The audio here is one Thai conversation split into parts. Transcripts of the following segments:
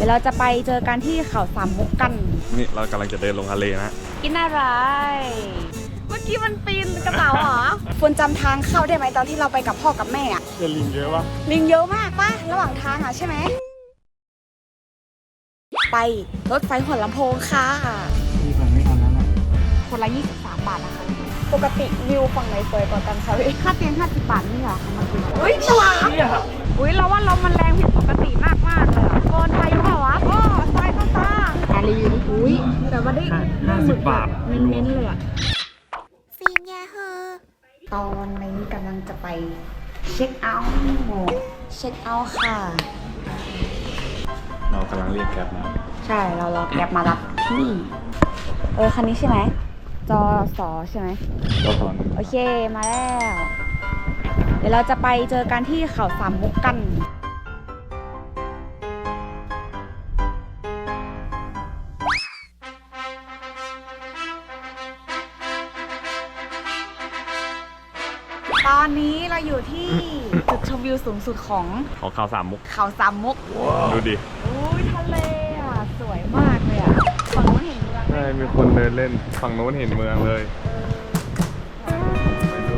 ดี๋ยวเราจะไปเจอกันที่เขาสามมุกกัน นี่เรากำลังจะเดินลงทะเลนะกินอะไร เมื่อกี้มันปีนกระเป๋าเหรอ ควรจำทางเข้าได้ไหมตอนที่เราไปกับพ่อกับแม่อะเจอลิงเยอะปะลิงเยอะมากปะระหว่างทางอะใช่ไหม ไปรถไฟหัวลำโพงค่ะมีฝั่งไม่ทันแล้วนะคนละ 23 บาทนะคะ ปกติวิวฝั่งไหนสวยกว่ากันคะพี่ค่าเตียง50บาทนี่เหรอคะมันคืออุ้ยฉลามอุ้ยเราว่าลมมันแรงผิดปกติมากมากๆเลยอะโกนพายุเปล่าวะโอ้ทรายเข้าตาอารีวิวอุ้ยแต่ว่าได้ห้าสิบบาทเน้นๆเลยอะฟินยาเฮอตอนนี้กำลังจะไปเช็คเอาท์เช็คเอาท์ค่ะ เรากำลังเรียกแกร็บนะ ใช่เรารอแกร็บมารับที่นี่ เออคันนี้ใช่ไหม จอสอใช่ไหมก็ตอนโอเคมาแล้ว เดี๋ยวเราจะไปเจอกันที่เขาสามมุกกันตอนนี้เราอยู่ที่จุดชมวิวสูงสุดของของข่าวสามมุกเขาสามมุกดูดิอุ้ยทะเลอะ สวยมากเลยอะฝั่งนู้นเห็นเมืองไหมใช่มีคนเดินเล่นฝั่งโน้นเห็นเมืองเลยไปดู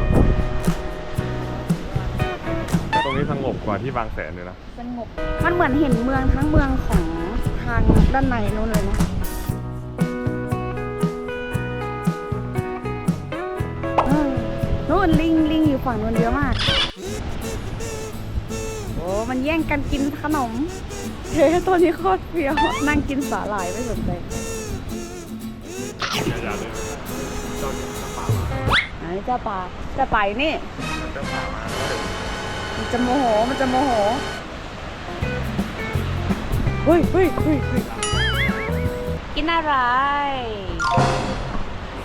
ตรงนี้สงบกว่าที่บางแสนเลยนะ สงบ มันเหมือนเห็นเมืองทั้งเมืองของทางด้านในนู้นเลยนะเออนู้นลิงลิงอยู่ฝั่งนู้นเยอะมาก โอ้มันแย่งกันกินขนมเฮ้ยตัวนี้โคตรเฟี้ยวนั่งกินสาหร่ายไม่สนใจ อย่าเลยเจ้าเนี่ยจะป่ามาอันนี้เจ้าป่าเจ้าป่าอยู่นี่มันจะโมโหมันจะโมโหเฮ้ยเฮ้ยเฮ้ยเฮ้ยกินอะไร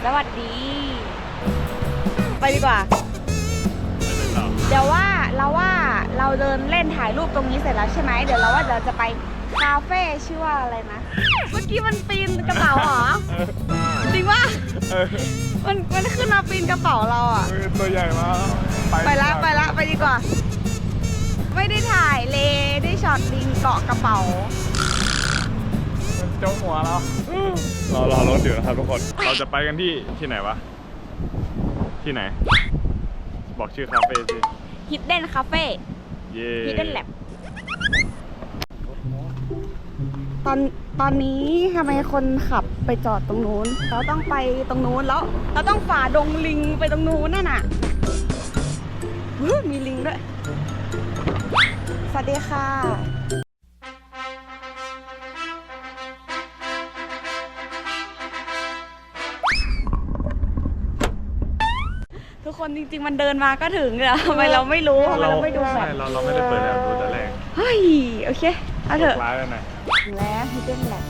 สวัสดี ไปดีกว่า เดี๋ยวว่าเราว่าเราเดินเล่นถ่ายรูปตรงนี้เสร็จแล้วใช่ไหมเดี๋ยวเราว่าเดี๋ยวจะไป คาเฟ่ชื่อว่าอะไรนะ เมื่อกี้มันปีนกระเป๋าเหรอ จริงว่าเออมันมันขึ้นมาปีนกระเป๋าเราอะเออตัวใหญ่มากไปละไปละไปดีกว่า ไม่ได้ถ่ายเลยได้ช็อตลิงเกาะกระเป๋ามันเจ้าหัวเรารอรอรถอยู่นะครับทุกคน เราจะไปกันที่ที่ไหนวะ ที่ไหน บอกชื่อคาเฟ่สิ Hidden Cafe เย่ Hidden Lab ตอนตอนนี้ทำไมคนขับไปจอดตรงนู้น เราต้องไปตรงนู้นแล้ว เราต้องฝ่าดงลิงไปตรงนู้นน่ะน่ะหูมีลิงด้วย สวัสดีค่ะทุกคนจริงๆ มันเดินมาก็ถึงเลยอะทำไมเราไม่รู้ทำไมเราไม่ดูแบใช่บเราเราไม่ได้เปิดแอบดูแต่แรก เฮ้ย โอเค เอาเถอะร้ายแล้วนะ ถึงแล้วฮิดเด้นแลบ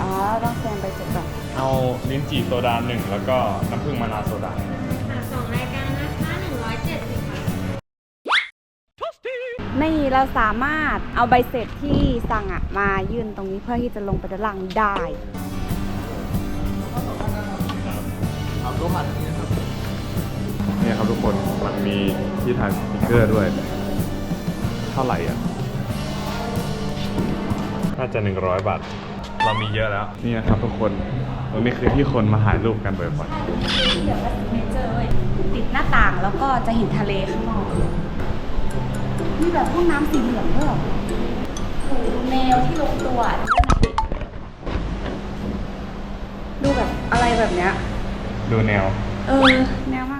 อ๋อ ต้องแซงไปเสร็จก่อนเอาลิ้นจี่โซดาหนึ่งแล้วก็น้ำผึ้งมะนาวโซดาสองรายการนะคะ170ค่ะนี่เราสามารถเอาใบเสร็จที่สั่งอะมายื่นตรงนี้เพื่อที่จะลงไปด้านล่างได้เนี่ยครับทุกคนมันมีที่ถ่ายสติ๊กเกอร์ด้วย เท่าไหร่อะ น่าจะ 100 บาท เรามีเยอะแล้ว นี่นะครับทุกคนตรงนี้คือที่คนมาถ่ายรูปกันบ่อยเดี๋ยวก็เมเจอร์เว้ยติดหน้าต่างแล้วก็จะเห็นทะเลข้างนอกมีแบบห้องน้ำสีเหลืองด้วยเหรอโอ้โหดูแนวที่ลงตัวอะดูแบบอะไรแบบเนี้ย ๆ ดูแนว เออ แนวมาก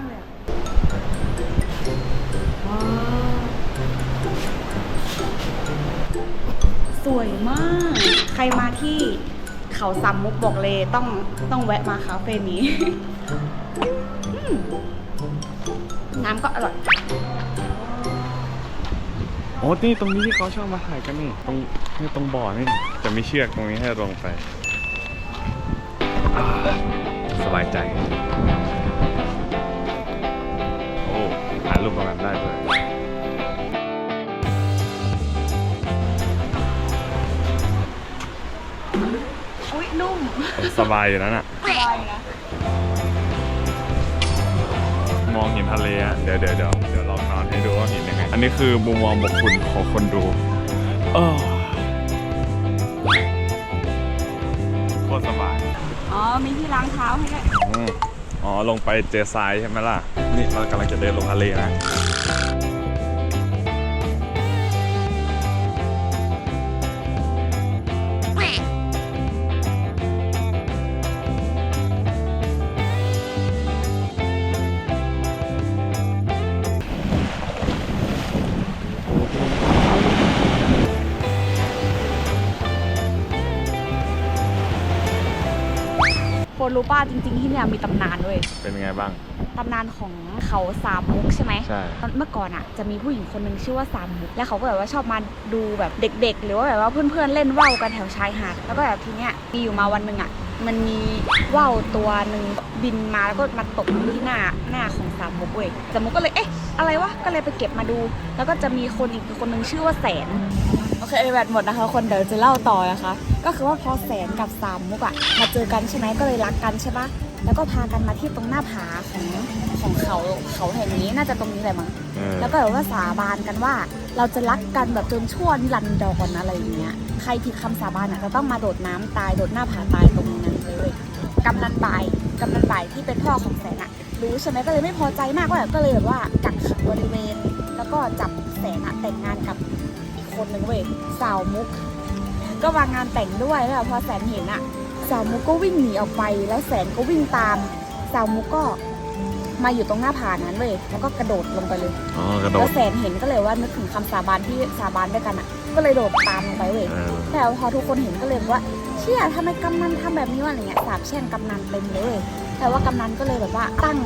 สวยมาก ใครมาที่เขาสามมุกบอกเลยต้องต้องแวะมาคาเฟ่นี้ น้ำก็อร่อย โอ้นี่ตรงนี้ที่เขาชอบมาถ่ายกันนี่ ตรงนี่ตรงบ่อนี่ จะมีเชือกตรงนี้ให้ลงไปอ่าสบายใจ โอ้ถ่ายรูปตรงนั้นได้ด้วย อุ้ยนุ่มสบายอยู่แล้วน่ะ สบายนะมองเห็นทะเลอะเดี๋ยวเดี๋ยวเดี๋ยวเดี๋ยวลองนอนให้ดูว่าเห็นยังไง อันนี้คือมุมมองบกคุณของคนดูเออโคตรสบายอ๋อ มีที่ล้างเท้าให้ด้วย อืมอ๋อ ลงไปเจอทรายใช่ไหมล่ะ นี่เรากำลังจะเดินลงทะเลนะ รู้ป้าจริง ๆ ที่เนี่ยมีตำนานด้วยเป็นไงบ้าง ตำนานของเขาสามมุกใช่ไหมใช่เมื่อก่อนอะจะมีผู้หญิงคนหนึ่งชื่อว่าสามมุกแล้วเขาก็แบบว่าชอบมาดูแบบเด็ก ๆ หรือว่าแบบว่าเพื่อนๆเล่นว่าวกันแถวชายหาดแล้วก็แบบทีเนี้ยมีอยู่มาวันหนึ่งอะมันมีว่าวตัวหนึ่งบินมาแล้วก็มาตกที่หน้าหน้าของสามมุกเว้ยสามมุกก็เลยเอ๊ะอะไรวะก็เลยไปเก็บมาดู แล้วก็จะมีคนอีกคนหนึ่งชื่อว่าแสนโอ เคแบตหมดนะคะ คนเดี๋ยวจะเล่าต่อนะคะ ก็คือว่าพอแสนกับสามมุกอะมาเจอกันใช่ไหมก็เลยรักกันใช่ปะแล้วก็พากันมาที่ตรงหน้าผาของของเขาเขาแห่งนี้น่าจะตรงนี้แหละมั้งเออแล้วก็แบบว่าสาบานกันว่า เราจะรักกันแบบจนชั่วนิรันดรอะไรอย่างเงี้ยใครผิดคำสาบานอะจะต้องมาโดดน้ำตายโดดหน้าผาตายตรงนั้นเลยกำนันบ่ายกำนันบ่ายที่เป็นพ่อของแสนอะรู้ใช่ไหมก็เลยไม่พอใจมากก็แบบก็เลยแบบว่ากักขังบริเวณ แล้วก็จับแสนอะแต่งงานกับอีก คนนึงเว้ยสาวมุก ก็วางงานแต่งด้วยแล้วแบบพอแสนเห็นอะสาวมุกก็วิ่งหนีออกไปแล้วแสนก็วิ่งตามสาวมุกก็มาอยู่ตรงหน้าผานั้นเว้ยแล้วก็กระโดดลงไปเลยอ๋อกระโดแล้ดวแสนเห็นก็เลยว่านึกถึงคำสาบานที่สาบานด้วยกันอะก็เลยโดดตามลงไปเว้ยเออแต่พอทุกคนเห็นก็เลยบอกว่าเชี่ยทำไมกำนันทำแบบนี้วะอะไรเงี้ยสาบแช่งกำนันเต็มเลยเว้ยแต่ว่ากำนันก็เลยแบบว่าตั้ง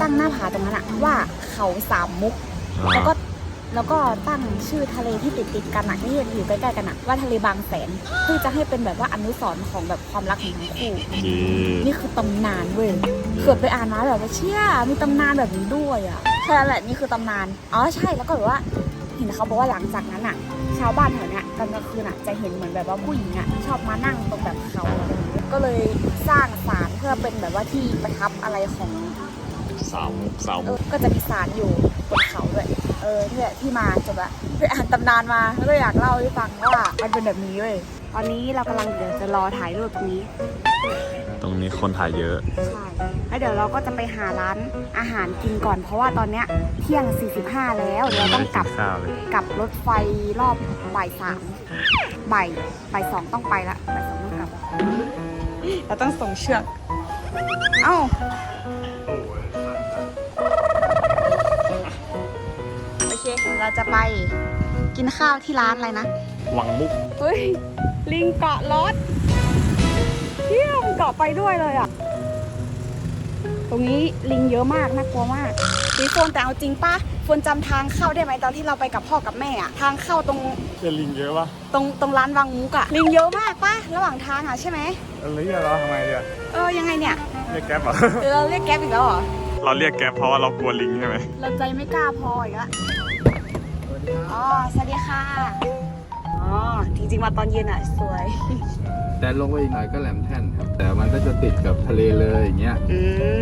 ตั้งหน้าผาตรงนั้นอะว่าเขาสามมุกแล้วก็ แล้วก็ตั้งชื่อทะเลที่ติดติดๆกันอะที่อยู่ใกล้ๆกันอะว่าทะเลบางแสนเพื่อจะให้เป็นแบบว่าอนุสรณ์ของแบบความรักของทั้งคู่ดีนี่คือตำนานเว้ยเกือบไปอ่านมาแบบว่าเชี่ยมีตำนานแบบนี้ด้วยอะใช่แล้วแหละนี่คือตำนานอ๋อใช่แล้วก็แบบว่าเห็นเขาบอกว่าหลังจากนั้นอะชาวบ้านแถวเนี้ยตอนกลางคืนอะจะเห็นเหมือนแบบว่าผู้หญิงอะชอบมานั่งตรงแบบเขาอะไรอย่างเงี้ยก็เลยสร้างศาลเพื่อเป็นแบบว่าที่ประทับอะไรของสาวมุกสาวเอมุอกก็จะมีศาลอยู่บนเขาด้วย เออเนี่ยที่มาจบละไปอ่านตำนานมาก็เลยอยากเล่าให้ฟังว่ามันเป็นแบบนี้เว้ยตอนนี้เรากำลังเดี๋ยวจะรอถ่ายรูปตรงนี้ตรงนี้คนถ่ายเยอะใช่แล้วเดี๋ยวเราก็จะไปหาร้านอาหารกินก่อน เพราะว่าตอนเนี้ยเที่ยง 45 แล้วเดี๋ยวเราต้องกลับข้าวเลยกลับรถไฟรอบบ่ายสามบ่ายบ่ายสองต้องไปละบ่ายสองต้องกลับเราต้องส่งเชือกเอ้า เคเราจะไปกินข้าวที่ร้านอะไรนะ วังมุกเฮ้ย ลิงเกาะรถเที่ยมนเกาะไปด้วยเลยอะ ตรงนี้ลิงเยอะมากน่ากลัวมากพี่โฟนแต่เอาจริงปะโฟนจำทางเข้าได้ไหมตอนที่เราไปกับพ่อกับแม่อะทางเข้าตรงจะลิงเยอะปะตรงตรงร้านวังมุกอะลิงเยอะมากปะระหว่างทางอะใช่ไหมอะไรอะเราทำไมเนี่ย เออยังไงเนี่ย เรียกแก๊ปเหรอเออเราเรียกแก๊ปอีกแล้วเหรอ เราเรียกแก๊ปเพราะว่าเรากลัวลิงใช่ไหมเราใจไม่กล้าพออีกละ อ๋อ สวัสดีค่ะ อ๋อ จริงๆมาตอนเย็นอะสวย แต่ลงไปอีกหน่อยก็แหลมแท่นครับ แต่มันก็จะติดกับทะเลเลยอย่างเงี้ย อื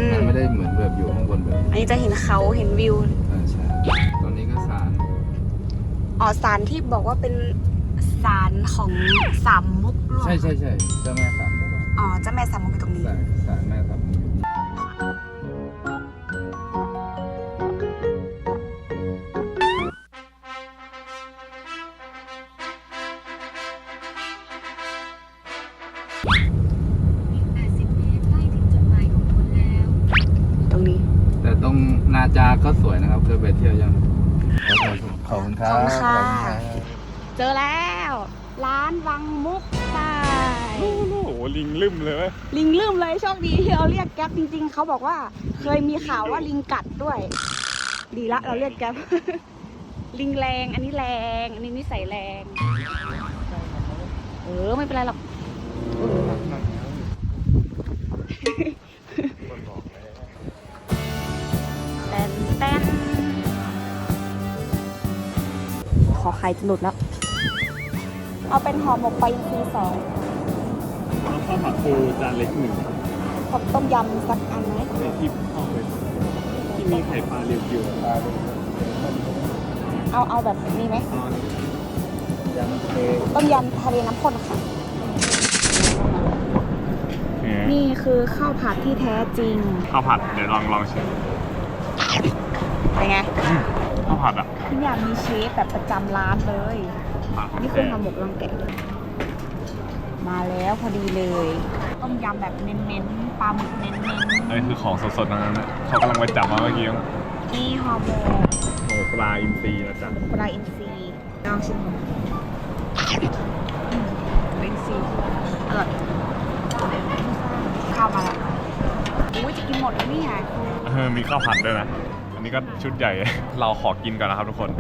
ม มันไม่ได้เหมือนแบบอยู่ข้างบนแบบอันนี้จะเห็นเขาเห็นวิว อ่าใช่ตอนนี้ก็สารอ๋อสารที่บอกว่าเป็นสารของสามมุกหรอใช่ใช่ใช่เจ้าแม่สามมุกอะอ๋อเจ้าแม่สามมุกอยู่ตรงนี้สารสารแม่สามมุก รงนาจาก็สวยนะครับ เคยไปเที่ยวยังขอบคุณครัขบอบคุณค่ะขอบณรับเจอแล้ว ร้านวังมุกใต้โอ้โหลิงลืมเลยเว้ยลิงลืมเลยโชคดีที่เราเรียกแก๊ปจริง ๆ เขาบอกว่า เคยมีข่าวว่าลิงกัดด้วย ดีละเราเรียกแก๊ป ลิงแรง อันนี้แรง อันนี้นิสัยแรง เออไม่เป็นไรหรอก ขอไข่จะหลุดแล้ว เอาเป็นห่อหมกไปซีสองแล้วข้าวผัดปูจานเล็กหนึ่งกับต้มยำสักอันไหมในที่ห้องเลยที่มีไข่ปลาเรียวๆปลาเรียวเอาเอาแบบนี้ไหมยังเคต้มยำทะเลน้ำข้นค่ะ นี่คือข้าวผัดที่แท้จริง ข้าวผัดเดี๋ยวลองลองชิม เป็นไงข้าวผัดอะที่อยากมีเชฟแบบประจำร้านเลยผัดนี่คือหำหมกลังแกะมาแล้วพอดีเลย ต้มยำแบบเน้นๆปลาหมึกเน้นอันนี้คือของสดๆทั้งนั้นนะเขากำลังไปจับมาเมื่อกี้ๆนี่ฮอร์โมนโอ้ปลาอินทรีนะจ๊ะปลาอินทรีลองชิมดูอืมปลาอินทรีอร่อยข้าวมาแล้วอุ้ยจะกินหมดแล้วนี่ไงเออมีข้าวผัดด้วยนะ อันนี้ก็ชุดใหญ่ เราขอกินก่อนนะครับทุกคน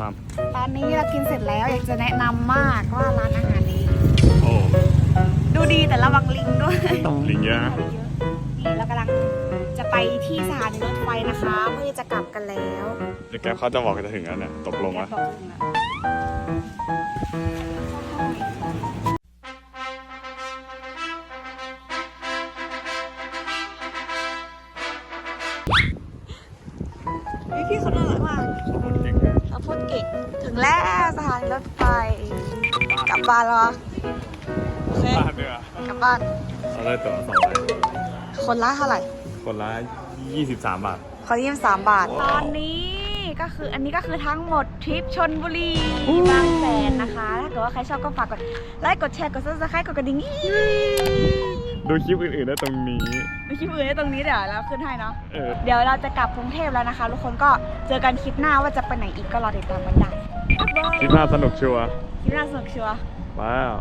สามร้านนี้เรากินเสร็จแล้วอยากจะแนะนำมากว่าร้านอาหารนี้ โอ้ดูดีแต่ระวังลิงด้วยลิงเยอะนะนี่เรากำลังจะไปที่สถานีรถไฟนะคะ เพื่อที่จะกลับกันแล้ว เดี๋ยวแกเขาจะบอกจะถึงแล้วเนี่ยตกลงแล้ว แกบอกถึงแล้ว พี่พี่เขาน่ารักมากเขาพูดเก่ง ถึงแล้วสถานีรถไฟ กลับบ้านแล้วเหรอโอเคบ้านเนื้อกลับบ้าน เราได้ตั๋วสองใบคนละเท่าไหร่ คนละ 23 บาท ขอยี่สิบสามบาท ตอนนี้ก็คืออันนี้ก็คือทั้งหมดทริปชนบุรีบางแสนนะคะ ถ้าเกิดว่าใครชอบก็ฝากกดไลค์กดแชร์กดซับสไครต์กดกระดิ่ง ดูคลิปอื่นๆได้ตรงนี้ มีคลิปอื่นให้ตรงนี้เดี๋ยวเราขึ้นให้เนาะ เออ เดี๋ยวเราจะกลับกรุงเทพแล้วนะคะ ทุกคนก็เจอกันคลิปหน้าว่าจะไปไหนอีกก็รอติดตามกันได้บ๊ายบายคลิปหน้าสนุกชัวร์คลิปหน้าสนุกชัวร์ ว้าว